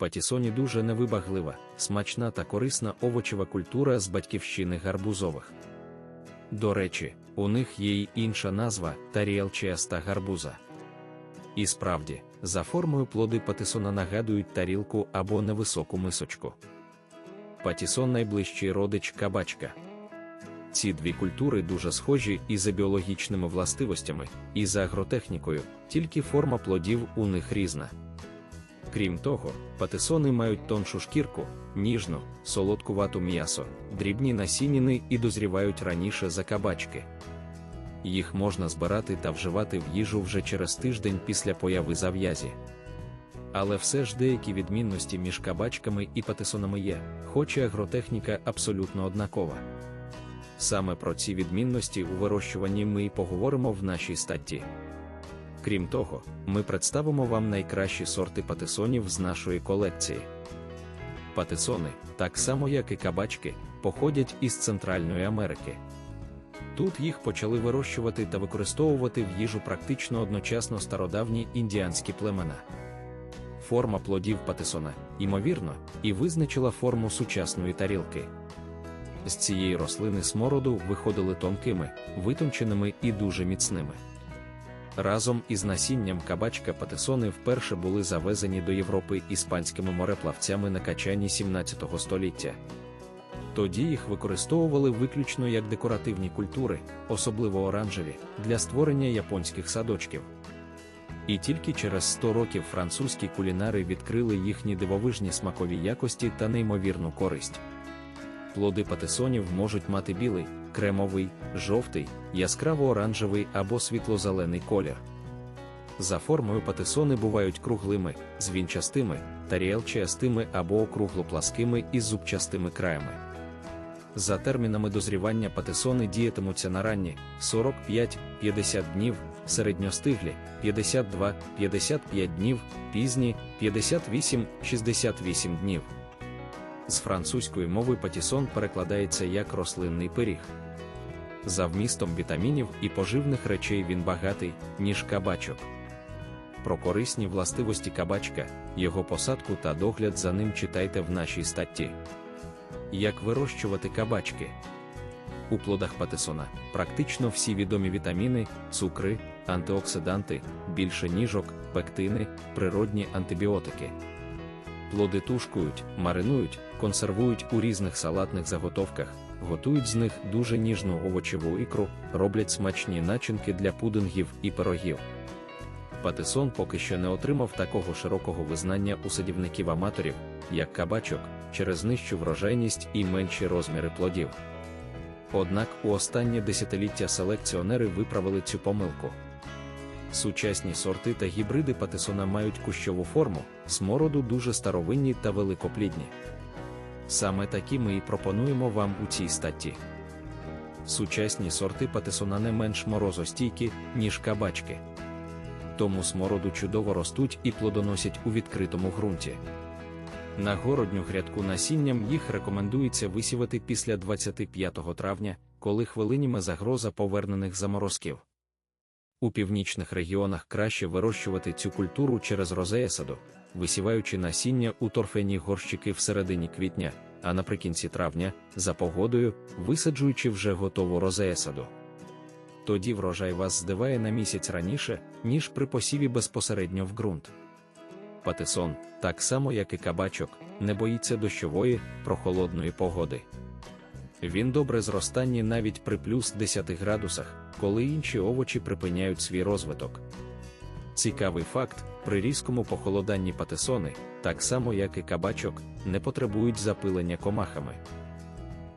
Патісоні дуже невибаглива, смачна та корисна овочева культура з батьківщини гарбузових. До речі, у них є й інша назва таріелчеста гарбуза. І справді, за формою плоди патисона нагадують тарілку або невисоку мисочку. Патісон найближчий родич кабачка. Ці дві культури дуже схожі і за біологічними властивостями, і за агротехнікою, тільки форма плодів у них різна. Крім того, патисони мають тоншу шкірку, ніжну, солодкувату м'ясо, дрібні насінніни і дозрівають раніше за кабачки. Їх можна збирати та вживати в їжу вже через тиждень після появи зав'язі. Але все ж деякі відмінності між кабачками і патисонами є, хоч і агротехніка абсолютно однакова. Саме про ці відмінності у вирощуванні ми і поговоримо в нашій статті. Крім того, ми представимо вам найкращі сорти патисонів з нашої колекції. Патисони, так само як і кабачки, походять із Центральної Америки. Тут їх почали вирощувати та використовувати в їжу практично одночасно стародавні індіанські племена. Форма плодів патисона, ймовірно, і визначила форму сучасної тарілки. З цієї рослини смороду виходили тонкими, витонченими і дуже міцними. Разом із насінням кабачка патисони вперше були завезені до Європи іспанськими мореплавцями на качанні 17 століття. Тоді їх використовували виключно як декоративні культури, особливо оранжеві, для створення японських садочків. І тільки через 100 років французькі кулінари відкрили їхні дивовижні смакові якості та неймовірну користь. Плоди патисонів можуть мати білий, кремовий, жовтий, яскраво-оранжевий або світло-зелений колір. За формою патисони бувають круглими, звінчастими, таріелчастими або округлопласкими із зубчастими краями. За термінами дозрівання патисони діятимуться на ранні 45-50 днів, середньостиглі 52-55 днів, пізні 58-68 днів. З французької мови патісон перекладається як рослинний пиріг. За вмістом вітамінів і поживних речей він багатий, ніж кабачок. Про корисні властивості кабачка, його посадку та догляд за ним читайте в нашій статті. Як вирощувати кабачки? У плодах патисона практично всі відомі вітаміни, цукри, антиоксиданти, більше ніжок, пектини, природні антибіотики. Плоди тушкують, маринують, консервують у різних салатних заготовках, готують з них дуже ніжну овочеву ікру, роблять смачні начинки для пудингів і пирогів. Патисон поки що не отримав такого широкого визнання у садівників-аматорів, як кабачок, через нижчу врожайність і менші розміри плодів. Однак у останнє десятиліття селекціонери виправили цю помилку. Сучасні сорти та гібриди патисона мають кущову форму, смороду дуже старовинні та великоплідні. Саме такі ми і пропонуємо вам у цій статті. Сучасні сорти патисона не менш морозостійкі, ніж кабачки. Тому смороду чудово ростуть і плодоносять у відкритому ґрунті. На городню грядку насінням їх рекомендується висівати після 25 травня, коли хвилиніме загроза повернених заморозків. У північних регіонах краще вирощувати цю культуру через розеясаду, висіваючи насіння у торфяні горщики всередині квітня, а наприкінці травня, за погодою, висаджуючи вже готову розеясаду. Тоді врожай вас здиває на місяць раніше, ніж при посіві безпосередньо в ґрунт. Патисон, так само як і кабачок, не боїться дощової, прохолодної погоди. Він добре зростання навіть при плюс 10 градусах, коли інші овочі припиняють свій розвиток. Цікавий факт: при різкому похолоданні патисони, так само як і кабачок, не потребують запилення комахами.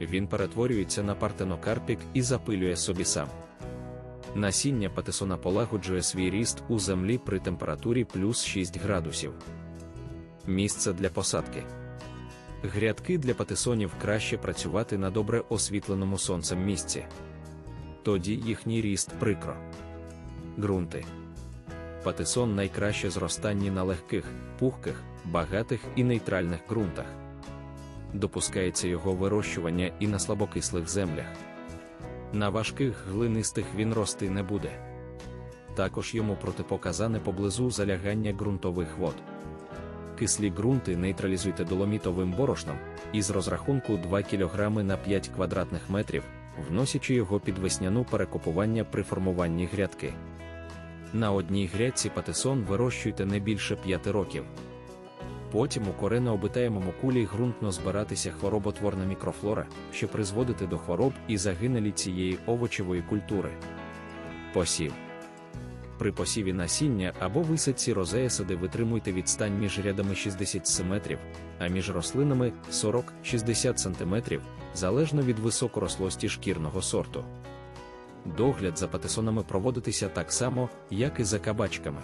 Він перетворюється на партенокарпік і запилює собі сам. Насіння патисона полагоджує свій ріст у землі при температурі плюс 6 градусів. Місце для посадки. Грядки для патисонів краще працювати на добре освітленому сонцем місці. Тоді їхній ріст прикро. Ґрунти. Патисон найкраще зростанні на легких, пухких, багатих і нейтральних ґрунтах. Допускається його вирощування і на слабокислих землях. На важких глинистих він рости не буде. Також йому протипоказане поблизу залягання ґрунтових вод. Кислі ґрунти нейтралізуйте доломітовим борошном із розрахунку 2 кг на 5 квадратних метрів, вносячи його під весняну перекопування при формуванні грядки. На одній грядці патисон вирощуйте не більше 5 років. Потім у корено обитаємому кулі ґрунтно збиратися хвороботворна мікрофлора, що призводити до хвороб і загинелі цієї овочевої культури. Посів. При посіві насіння або висадці розеясади витримуйте відстань між рядами 60 см, а між рослинами 40-60 см, залежно від високорослості шкірного сорту. Догляд за патисонами проводитися так само, як і за кабачками.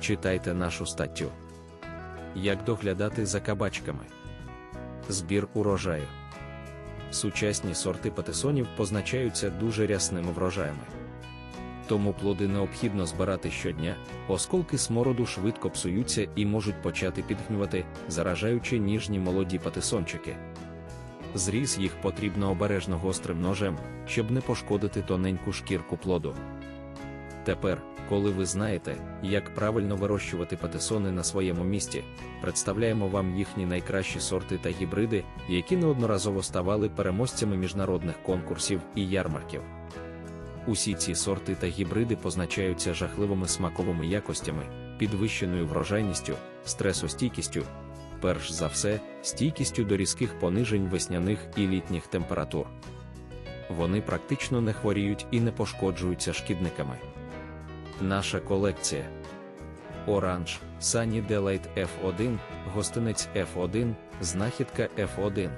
Читайте нашу статтю. Як доглядати за кабачками. Збір урожаю. Сучасні сорти патисонів позначаються дуже рясними врожаями. Тому плоди необхідно збирати щодня, осколки смороду швидко псуються і можуть почати підгнювати, заражаючи ніжні молоді патисончики. Зріз їх потрібно обережно гострим ножем, щоб не пошкодити тоненьку шкірку плоду. Тепер, коли ви знаєте, як правильно вирощувати патисони на своєму місці, представляємо вам їхні найкращі сорти та гібриди, які неодноразово ставали переможцями міжнародних конкурсів і ярмарків. Усі ці сорти та гібриди позначаються жахливими смаковими якостями, підвищеною врожайністю, стресостійкістю, перш за все, стійкістю до різких понижень весняних і літніх температур. Вони практично не хворіють і не пошкоджуються шкідниками. Наша колекція Orange, Sunny Delight F1, гостинець F1, знахідка F1.